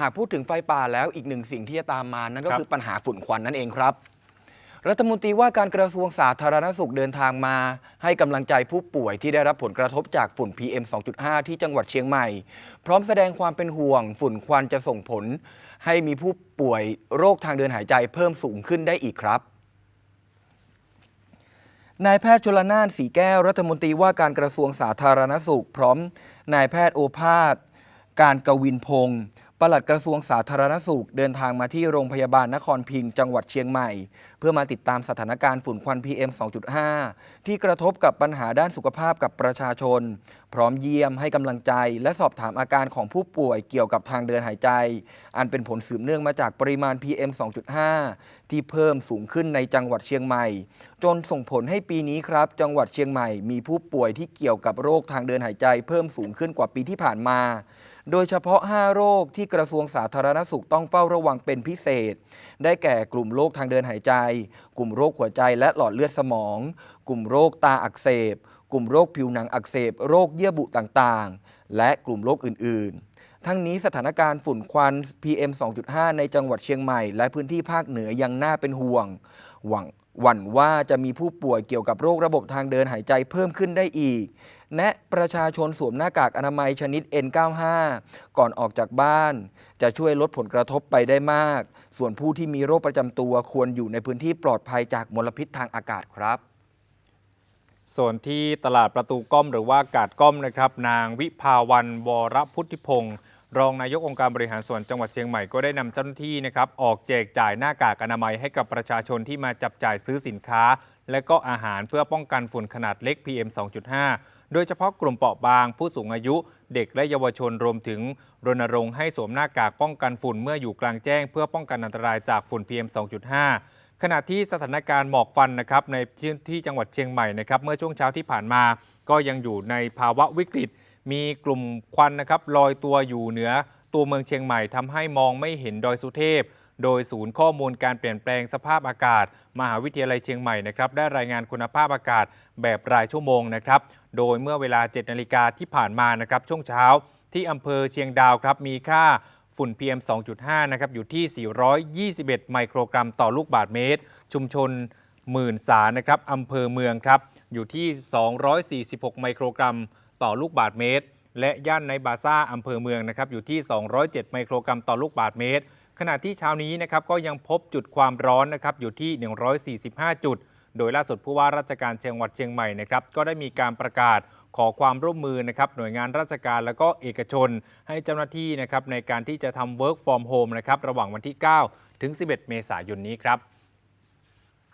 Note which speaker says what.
Speaker 1: หากพูดถึงไฟป่าแล้วอีกหนึ่งสิ่งที่จะตามมานั่นก็
Speaker 2: ครับ
Speaker 1: คือปัญหาฝุ่นควันนั่นเองครับ รัฐมนตรีว่าการกระทรวงสาธารณสุขเดินทางมา ให้กำลังใจผู้ป่วยที่ได้รับผลกระทบจากฝุ่น PM 2.5 ที่จังหวัดเชียงใหม่ พร้อมแสดงความเป็นห่วง ฝุ่นควันจะส่งผล ให้มีผู้ป่วยโรคทางเดินหายใจเพิ่มสูงขึ้นได้อีกครับนายแพทย์ชลนานสีแก้วรัฐมนตรีว่าการกระทรวงสาธารณสุข พร้อมนายแพทย์โอภาส การกวินพงศ์ ปลัดกระทรวงสาธารณสุขเดินทางมาที่โรงพยาบาลนครพิงค์จังหวัดเชียงใหม่ เพื่อมาติดตามสถานการณ์ฝุ่นควัน PM 2.5 ที่กระทบกับปัญหาด้านสุขภาพกับประชาชน พร้อมเยี่ยมให้กำลังใจ และสอบถามอาการของผู้ป่วยเกี่ยวกับทางเดินหายใจ อันเป็นผลสืบเนื่องมาจากปริมาณ PM 2.5 ที่เพิ่มสูงขึ้นในจังหวัดเชียงใหม่ จนส่งผลให้ปีนี้ครับ จังหวัดเชียงใหม่มีผู้ป่วยที่เกี่ยวกับโรคทางเดินหายใจ เพิ่มสูงขึ้นกว่าปีที่ผ่านมา โดยเฉพาะ 5 โรคที่กระทรวงสาธารณสุขต้องเฝ้าระวังเป็นพิเศษ ได้แก่กลุ่มโรคทางเดินหายใจ กลุ่มโรคหัวใจและหลอดเลือดสมอง กลุ่มโรคตาอักเสบ กลุ่มโรคผิวหนังอักเสบ โรคเยื่อบุต่างๆ และกลุ่มโรคอื่นๆ ทั้งนี้สถานการณ์ฝุ่นควัน PM 2.5 ในจังหวัดเชียงใหม่ และพื้นที่ภาคเหนือยังน่าเป็นห่วง หวังหวั่นว่าจะมีผู้ป่วยเกี่ยวกับโรคระบบทางเดินหายใจเพิ่มขึ้นได้อีก แนะประชาชนสวมหน้ากากอนามัยชนิด N95 ก่อนออกจากบ้าน จะช่วยลดผลกระทบไปได้มาก ส่วนผู้ที่มีโรคประจำตัวควรอยู่ในพื้นที่ปลอดภัยจากมลพิษทางอากาศครับ
Speaker 2: ส่วนที่ตลาดประตูก้อมหรือว่ากาดก้อมนะครับ นางวิภาวันวรพุทธิพงศ์ รองนายกองค์การบริหารส่วนจังหวัดเชียงใหม่ก็ได้นำเจ้าหน้าที่นะครับออกแจกจ่ายหน้ากากอนามัยให้กับประชาชนที่มาจับจ่ายซื้อสินค้า และก็อาหารเพื่อป้องกันฝุ่นขนาดเล็ก PM 2.5 โดยเฉพาะกลุ่มเปราะบาง ผู้สูงอายุ เด็กและเยาวชนรวมถึงรณรงค์ให้สวมหน้ากากป้องกันฝุ่นเมื่ออยู่กลางแจ้ง เพื่อป้องกันอันตรายจากฝุ่น PM 2.5 ขณะที่สถานการณ์หมอกฟันนะครับในพื้นที่จังหวัดเชียงใหม่นะครับเมื่อช่วงเช้าที่ผ่านมา ก็ยังอยู่ในภาวะวิกฤต มีกลุ่มควันนะครับลอยตัวอยู่เหนือตัวเมืองเชียงใหม่ทำให้มองไม่เห็นดอยสุเทพ โดยศูนย์ข้อมูลการเปลี่ยนแปลงสภาพอากาศ มหาวิทยาลัยเชียงใหม่นะครับได้รายงานคุณภาพอากาศแบบรายชั่วโมงนะครับโดยเมื่อเวลา 7 นาฬิกาที่ผ่านมานะครับช่วงเช้าที่อำเภอเชียงดาวครับมีค่าฝุ่น PM 2.5 นะครับ อยู่ที่ 421 ไมโครกรัมต่อลูกบาศก์เมตร ชุมชนหมื่นสานะครับอำเภอเมืองครับ อยู่ที่ 246 ไมโครกรัม ต่อลูกบาศก์เมตร และย่านในบาซ่าอำเภอเมืองนะครับอยู่ที่ 207 ไมโครกรัมต่อลูกบาศก์เมตร ขณะที่เช้านี้นะครับก็ยังพบจุดความร้อนนะครับอยู่ที่ 145 จุด โดยล่าสุดผู้ว่าราชการจังหวัดเชียงใหม่นะครับก็ได้มีการประกาศขอความร่วมมือนะครับหน่วยงานราชการและก็เอกชน ให้เจ้าหน้าที่นะครับในการที่จะทำ work from home นะครับระหว่างวันที่ 9 ถึง 11 เมษายนนี้ครับ